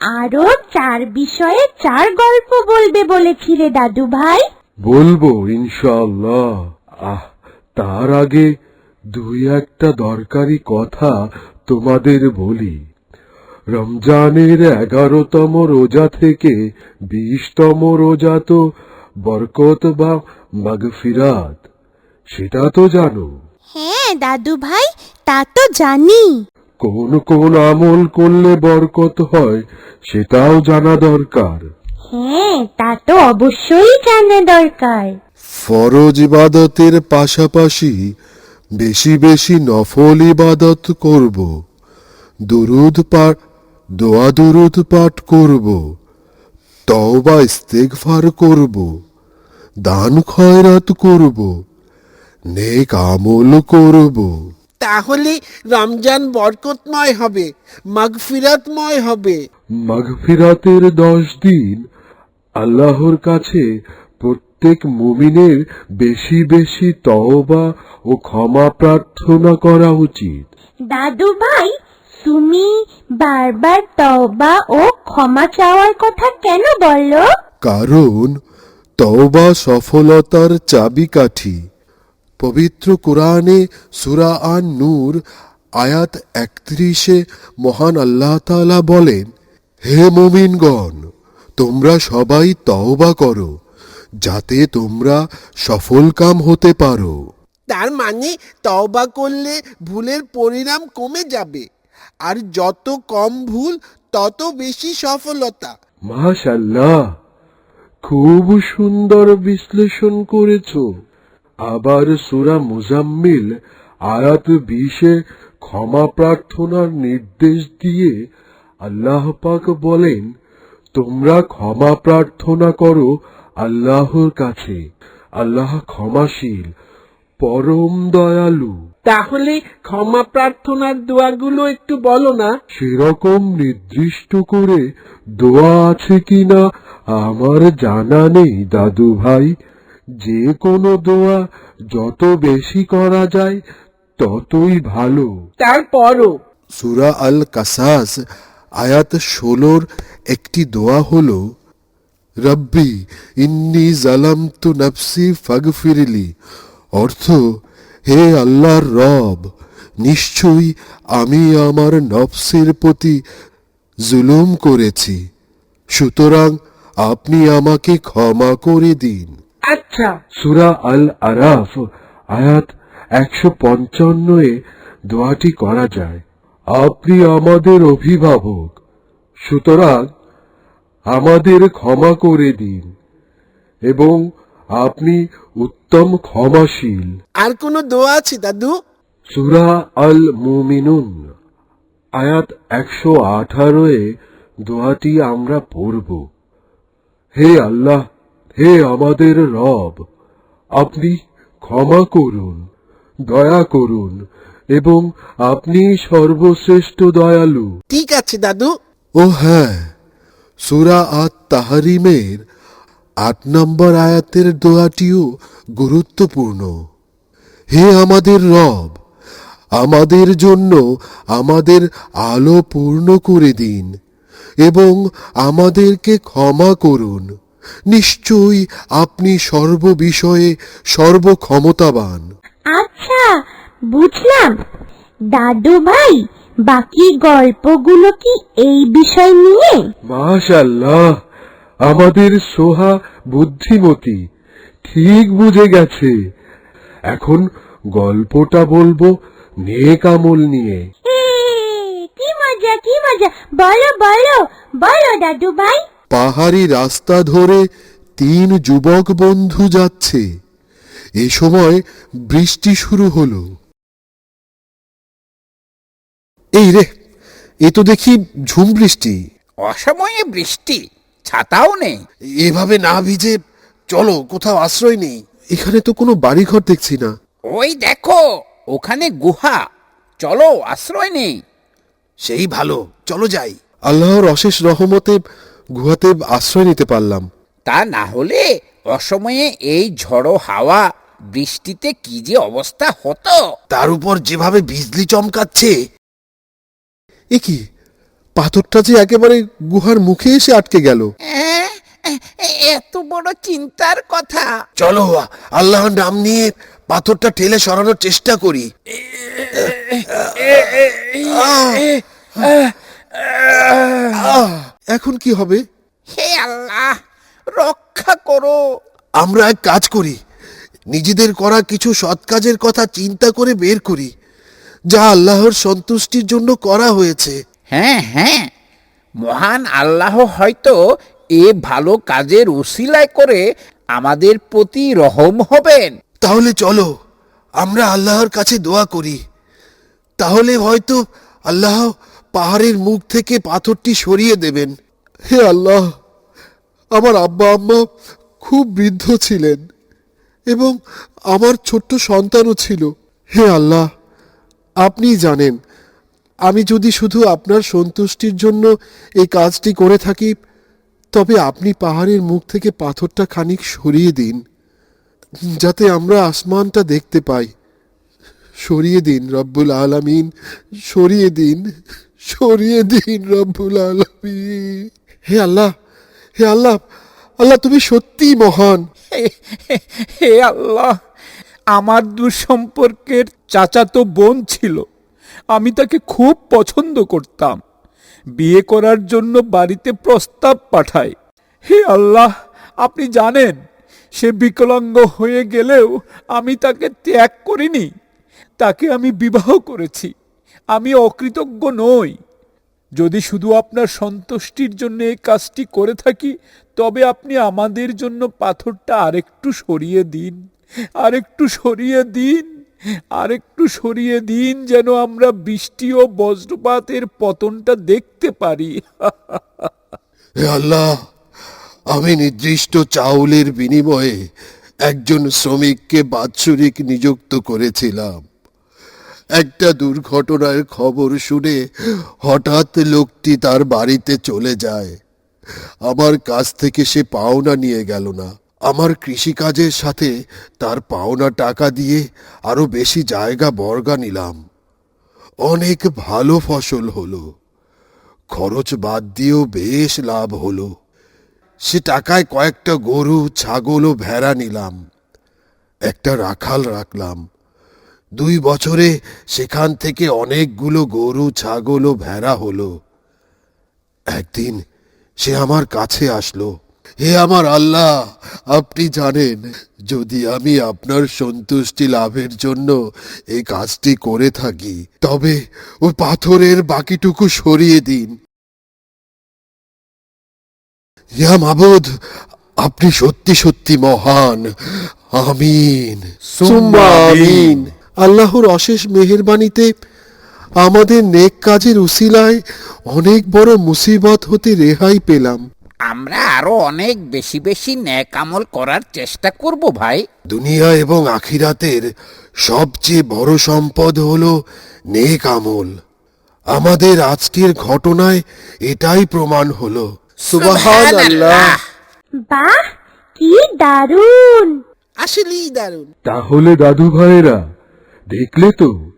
আরও চার বিষয়ে চার গল্প বলবে বলেছিলে দাদু ভাই। বলব ইনশাআল্লাহ। আহ তার আগে দুই একটা দরকারি কথা তোমাদের বলি। রমজানের এগারোতম রোজা থেকে বিশতম রোজা তো বরকত বা মাগফিরাত সেটা তো জানো। হ্যাঁ দাদু ভাই তা তো জানি। কোন কোন আমল করলে বরকত হয় সেটাও জানা দরকার। হ্যাঁ তা তো অবশ্যই জানা দরকার। ফরজ ইবাদতের পাশাপাশি বেশি বেশি নফল ইবাদত করব দুরুদ পাঠ দোয়া দুরুদ পাঠ করব তওবা ইস্তেগফার করব দান খয়রাত করব নেক আমল করব। তাহলে রমজান বরকতময় হবে মাগফিরাতময় হবে। মাগফিরাতের দশ দিন আল্লাহর কাছে প্রত্যেক মুমিনের বেশি বেশি তওবা ও ক্ষমা প্রার্থনা করা উচিত। দাদু ভাই তুমি বারবার তওবা ও ক্ষমা চাওয়ার কথা কেন বলল? কারণ তওবা সফলতার চাবিকাঠি। পবিত্র কোরআনে সুরা আন নূর আয়াত একত্রিশে মহান আল্লাহ তাআলা বলেন হে মুমিনগণ তোমরা সবাই তওবা করো যাতে তোমরা সফলকাম হতে পারো। তার মানে তওবা করলে ভুলের পরিণাম কমে যাবে আর যত কম ভুল তত বেশি সফলতা। মাশাল্লাহ খুব সুন্দর বিশ্লেষণ করেছ। আবার সুরা মুজাম্মিল আয়াত বিশে ক্ষমা প্রার্থনার নির্দেশ দিয়ে আল্লাহ পাক বলেন তোমরা ক্ষমা প্রার্থনা করো আল্লাহর কাছে। আল্লাহ ক্ষমাশীল পরম দয়ালু। তাহলে ক্ষমা প্রার্থনার দোয়াগুলো একটু বলো না। সেরকম নির্দিষ্ট করে দোয়া আছে কিনা? আমার জানা নেই দাদু ভাই যে কোনো দোয়া যত বেশি করা যায় ততই ভালো। তারপরও সুরা আল কাসাস আয়াত ষোলোর একটি দোয়া হল রব্বি ইন্নি জালামতু নফসি ফাগফিরলি। অর্থ হে আল্লাহর রব নিশ্চয়ই আমি আমার নফসের প্রতি জুলুম করেছি। সুতরাং আপনি আমাকে ক্ষমা করে দিন। আচ্ছা। সুরা আল আরাফ আয়াত একশো পঞ্চান্ন এ দোয়াটি করা যায়। আপনি আমাদের অভিভাবক। সুতরাং আমাদের ক্ষমা করে দিন এবং আপনি উত্তম ক্ষমাশীল। আর কোন দোয়া আছে দাদু? সুরা আল মুমিনুন আয়াত একশো আঠারো এ দোয়াটি আমরা পড়ব। হে আল্লাহ হে আমাদের রব আপনি ক্ষমা করুন দয়া করুন এবং আপনি সর্বশ্রেষ্ঠ দয়ালু। ঠিক আছে দাদু। ও হ্যাঁ সুরা আত তাহারিমের আট নম্বর আয়াতের দোয়াটিও গুরুত্বপূর্ণ। হে আমাদের রব আমাদের জন্য আমাদের আলো পূর্ণ করে দিন এবং আমাদেরকে ক্ষমা করুন। নিশ্চয়ই আপনি সর্ববিষয়ে সর্বক্ষমতাবান। আচ্ছা বুঝলাম। দাদু ভাই বাকি গল্পগুলো কি এই বিষয় নিয়ে? মাশাল্লাহ আমাদের সোহা বুদ্ধিমতী ঠিক বুঝে গেছে। এখন গল্পটা বলব নেক আমল নিয়ে। কি মজা কি মজা। বলো বলো বলো দাদু ভাই। পাহাড়ি রাস্তা ধরে তিন যুবক বন্ধু যাচ্ছে। এ সময় বৃষ্টি শুরু হলো। এই রে এ তো দেখি ঝুম বৃষ্টি। অসময়ে বৃষ্টি ছাতাও নেই। এভাবে না ভিজে চলো কোথাও আশ্রয় নেই। এখানে তো কোনো বাড়িঘর দেখছি না। ওই দেখো ওখানে গুহা। চলো আশ্রয় নেই। সেই ভালো চলো যাই। আল্লাহর অশেষ রহমতে গুহাতে আশ্রয় নিতে পারলাম তা না হলে অসময়ে এই ঝড়ো হাওয়া বৃষ্টিতে কি যে অবস্থা হতো তার উপর যেভাবে বিজলি চমকাচ্ছে এ কি পাথরটা যে একেবারে গুহার মুখে এসে আটকে গেল এত বড় চিন্তার কথা চলো আল্লাহর নাম নিয়ে পাথরটা ঠেলে সরানোর চেষ্টা করি আহ, কি হবে? হে আল্লাহ রক্ষা করো। আমরা এক কাজ করি নিজেদের করা কিছু সৎ কাজের কথা চিন্তা করে বের করি যা আল্লাহর সন্তুষ্টির জন্য করা হয়েছে। হ্যাঁ হ্যাঁ মহান আল্লাহ হয়তো এ ভালো কাজের উসিলায় করে আমাদের প্রতি রহম হবেন। তাহলে চলো আমরা আল্লাহর কাছে দোয়া করি। তাহলে হয়তো আল্লাহ পাহাড়ের মুখ থেকে পাথরটি সরিয়ে দেবেন। হে আল্লাহ, আমার আব্বা আম্মা খুব বৃদ্ধ ছিলেন এবং আমার ছোট্ট সন্তানও ছিল। হে আল্লাহ আপনি জানেন, আমি যদি শুধু আপনার সন্তুষ্টির জন্য এই কাজটি করে থাকি, তবে আপনি পাহাড়ের মুখ থেকে পাথরটা খানিক সরিয়ে দিন, যাতে আমরা আসমানটা দেখতে পাই। সরিয়ে দিন রব্বুল আলামিন, সরিয়ে দিন সরিয়ে দিন রব্বুল আলামিন। হে আল্লাহ হে আল্লাহ আল্লাহ তুমি সত্যিই মহান। হে আল্লাহ, আমার দুঃসম্পর্কের চাচাতো বোন ছিল। আমি তাকে খুব পছন্দ করতাম। বিয়ে করার জন্য বাড়িতে প্রস্তাব পাঠাই হে আল্লাহ, আপনি জানেন, সে বিকলাঙ্গ হয়ে গেলেও আমি তাকে ত্যাগ করিনি। তাকে আমি বিবাহ করেছি। আমি অকৃতজ্ঞ নই। যদি শুধু আপনার সন্তুষ্টির জন্য এই কাজটি করে থাকি, তবে আপনি আমাদের জন্য পাথরটা আরেকটু সরিয়ে দিন, আরেকটু সরিয়ে দিন, আরেকটু সরিয়ে দিন যেন আমরা বৃষ্টি ও বজ্রপাতের পতনটা দেখতে পারি। আল্লাহ, আমি নির্দিষ্ট চাউলের বিনিময়ে একজন শ্রমিককে বাৎসরিক নিযুক্ত করেছিলাম। একটা দুর্ঘটনার খবর শুনে হঠাৎ লোকটি তার বাড়িতে চলে যায়। আমার কাছ থেকে সে পাওনা নিয়ে গেল না। আমার কৃষিকাজের সাথে তার পাওনা টাকা দিয়ে আরও বেশি জায়গা বর্গা নিলাম। অনেক ভালো ফসল হলো। খরচ বাদ দিয়েও বেশ লাভ হলো। সে টাকায় কয়েকটা গরু, ছাগল ও ভেড়া নিলাম। একটা রাখাল রাখলাম। দুই বছরে সেখান থেকে অনেকগুলো গরু, ছাগল ও ভেড়া হলো। একদিন সে আমার কাছে আসলো। হে আমার আল্লাহ, আপনি জানেন, যদি আমি আপনার সন্তুষ্টি লাভের জন্য এই কাজটি করে থাকি, তবে ও পাথরের বাকিটুকু সরিয়ে দিন। ইয়া মাবুদ, আপনি সত্যি সত্যি মহান। আমিন। সুম্মা আমিন। আল্লাহর অশেষ মেহেরবানিতে আমাদের নেক কাজের উসিলায় অনেক বড় মুসিবত হতে রেহাই পেলাম। আমরা আরও অনেক বেশি বেশি ন্যাক আমল করার চেষ্টা করব ভাই। দুনিয়া এবং আখিরাতের সবচেয়ে বড় সম্পদ হলো নেক আমল। আমাদের আজকের ঘটনায় এটাই প্রমাণ হলো। সুবাহান আল্লাহ বাহ কি দারুণ! আসলেই দারুণ। তাহলে দাদু ভাইরা দেখলে তো?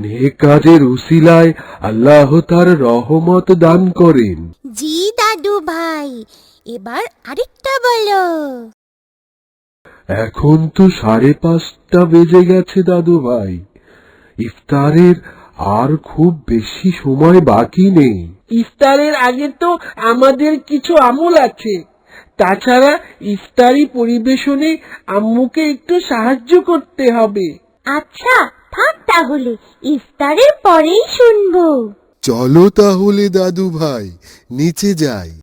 নেক কাজের উসিলায় আল্লাহ তার রহমত দান করেন। জি দাদু ভাই এবার আরেকটা বলো। এখন তো সাড়ে পাঁচটা বেজে গেছে দাদু ভাই। ইফতারের আর খুব বেশি সময় বাকি নেই। ইফতারের আগে তো আমাদের কিছু আমল আছে। তাছাড়া ইফতারি পরিবেশনে আম্মুকে একটু সাহায্য করতে হবে। আচ্ছা থাক তাহলে ইফতারের পরেই শুনব। চলো তাহলে দাদু ভাই নিচে যাই।